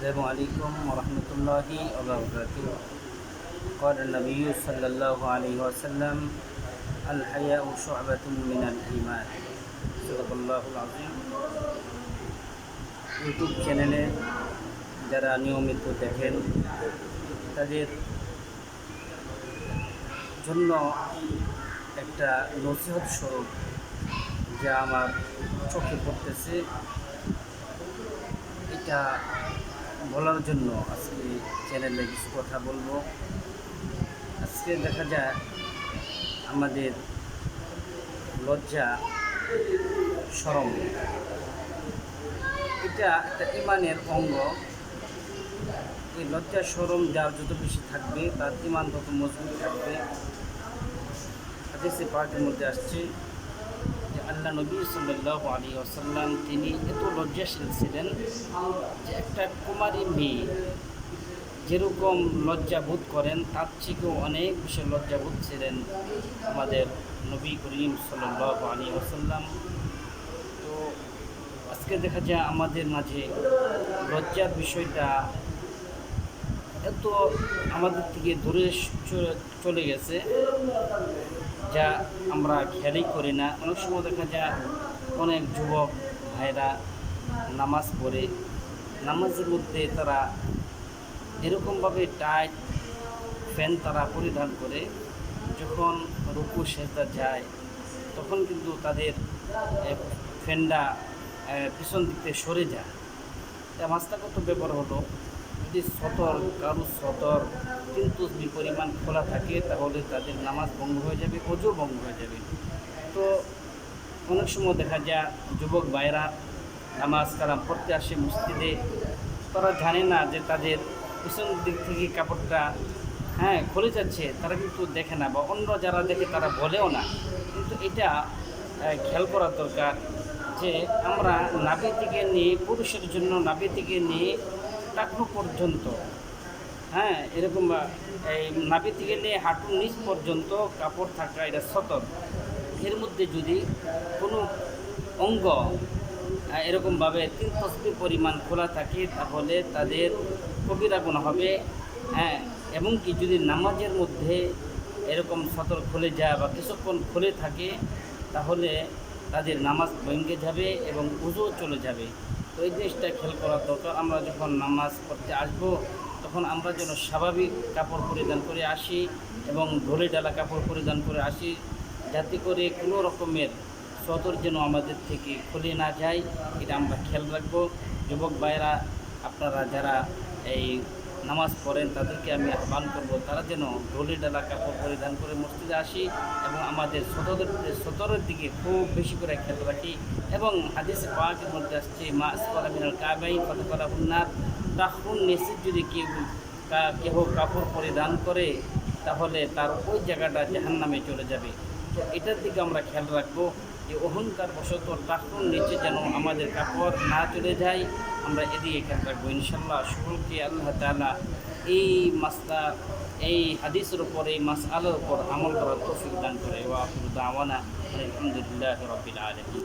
السلام عليكم ورحمة الله وبركاته قال النبي صلى الله عليه وسلم الحياء شعبة من الإيمان صدق الله العظيم YouTube চ্যানেলে যারা নিয়মিত দেখেন তাদের জন্য একটা নসিহত স্বরূপ যা আমার চোখে পড়তেছে এটা বলার জন্য আজকে চ্যানেলে কিছু কথা বলব। আজকে দেখা যায় আমাদের লজ্জা সরম এটা একটা ইমানের অঙ্গ। এই লজ্জা সরম যার যত বেশি থাকবে, তার ইমান তত মজবুত থাকবে। হাদিসে পাকের মধ্যে আসছে আল্লাহ নবী সাল্লাহ আলী আসাল্লাম তিনি এত লজ্জাশীল ছিলেন যে একটা কুমারী মেয়ে যেরকম লজ্জাবোধ করেন, তার থেকেও অনেক বেশি লজ্জাবোধ ছিলেন আমাদের নবী করিম সাল্লাহ আলী আসাল্লাম তো আজকে দেখা যায় আমাদের মাঝে লজ্জার বিষয়টা এত আমাদের থেকে দূরে চলে গেছে, যা আমরা খেয়ালই করি না। অনেক সময় দেখা যায় অনেক যুবক ভাইরা নামাজ পড়ে, নামাজের মধ্যে তারা এরকমভাবে টাইট ফ্যান তারা পরিধান করে, যখন রুকু সেজদা যায়, তখন কিন্তু তাদের ফ্যানটা পিছন দিক থেকে সরে যায়। মাস্তাগত ব্যাপার হলো যদি সতর, কারু সতর কিন্তু পরিমাণ খোলা থাকে, তাহলে তাদের নামাজ ভঙ্গ হয়ে যাবে অজু ভঙ্গ হয়ে যাবে। তো অনেক সময় দেখা যায়, যুবক ভাইরা নামাজ কালাম পড়তে আসে মসজিদে। তারা জানে না যে তাদের পিছন দিক থেকে কাপড়টা হ্যাঁ খুলে যাচ্ছে, তারা কিন্তু দেখে না বা অন্য যারা দেখে তারা বলেও না। কিন্তু এটা খেয়াল করা দরকার যে আমরা নাভি থেকে নিয়ে, পুরুষের জন্য নাভি থেকে নিয়ে টাকনু পর্যন্ত। হ্যাঁ এরকম এই নাভি থেকে নিয়ে হাঁটুর নিচ পর্যন্ত কাপড় থাকা এটা সতর্ক এর মধ্যে যদি কোনো অঙ্গ এরকমভাবে তিন তসবি পরিমাণ খোলা থাকে, তাহলে তাদের কবিরা গুণ হবে। হ্যাঁ এবং কি যদি নামাজের মধ্যে এরকম সতর খুলে যায় বা কিছুক্ষণ খুলে থাকে, তাহলে তাদের নামাজ ভেঙে যাবে এবং উজো চলে যাবে। তো এই জিনিসটা খেয়াল করা দরকার। আমরা যখন নামাজ পড়তে আসব, তখন আমরা যেন স্বাভাবিক কাপড় পরিধান করে আসি এবং ঢোলে ডালা কাপড় পরিধান করে আসি, যাতে করে কোনো রকমের সতর যেন আমাদের থেকে খুলে না যায়। এটা আমরা খেয়াল রাখব। যুবক ভাইয়েরা, আপনারা যারা এই নামাজ পড়েন, তাদেরকে আমি আহ্বান করব, তারা যেন ঢোলে ডালা কাপড় পরিধান করে মসজিদে আসি এবং আমাদের সতরের সতরের দিকে খুব বেশি করে খেয়াল রাখি এবং হাদিসে পাকের মধ্যে আসছে, মা আসফালা মিনাল কাবাই ফতফালা উন্নার তাহুন নিশ্চিত যদি কেউ কেহ কাপড় পরিধান করে, তাহলে তার ওই জায়গাটা জাহান নামে চলে যাবে। তো এটার দিকে আমরা খেয়াল রাখব যে অহংকার বশত টাকুন নিচে যেন আমাদের কাপড় না চলে যায়। আমরা এদিকে খেয়াল রাখব ইনশাল্লাহ সকলকে আল্লাহ তালা এই মাসলা, এই হাদিসের উপর, এই মাস আলোর উপর আমল করার তৌফিক দান করে। ওয়া আখিরু দাওয়ানা আলহামদুলিল্লাহ রবিল আলমী